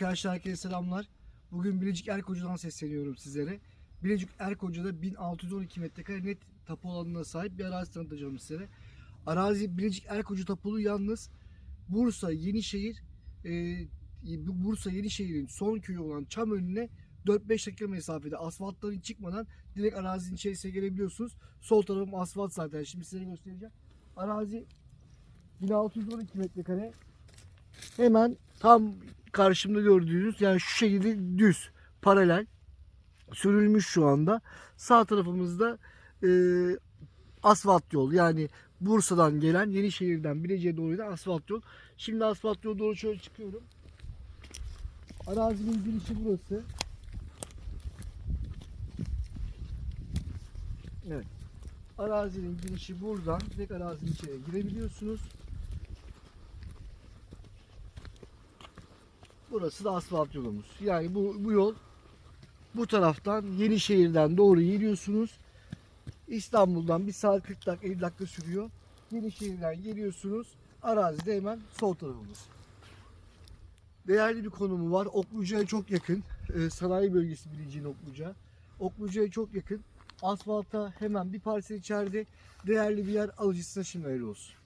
Arkadaşlar herkese selamlar. Bugün Bilecik Erkoca'dan sesleniyorum sizlere. Bilecik Erkoca'da 1612 metrekare net tapu alanına sahip bir arazi tanıtacağım sizlere. Arazi Bilecik Erkoca tapulu yalnız Bursa Yenişehir e, bu Bursa Yenişehir'in son köyü olan Çamönü'ne 4-5 dakika mesafede asfalttan çıkmadan direkt arazinin içerisine gelebiliyorsunuz. Sol tarafım asfalt zaten. Şimdi size göstereceğim. Arazi 1612 metrekare. Hemen tam karşımda gördüğünüz yani şu şekilde düz, paralel sürülmüş şu anda. Sağ tarafımızda e, asfalt yol yani Bursa'dan gelen Yenişehir'den Bilecik'e doğru giden asfalt yol. Şimdi asfalt yola doğru şöyle çıkıyorum. Arazinin girişi burası. Evet. Arazinin girişi buradan. Direkt arazinin içine girebiliyorsunuz. Burası da asfalt yolumuz. Yani bu, bu yol bu taraftan Yenişehir'den doğru geliyorsunuz. İstanbul'dan 1 saat 40 dakika 50 dakika sürüyor. Yenişehir'den geliyorsunuz. Arazide hemen sol tarafımız. Değerli bir konumu var. Okluca'ya çok yakın. Ee, sanayi bölgesi bileceğin Okluca. Okluca'ya çok yakın. Asfalta hemen bir parsel içeride. Değerli bir yer alıcısına şimdi hayırlı olsun.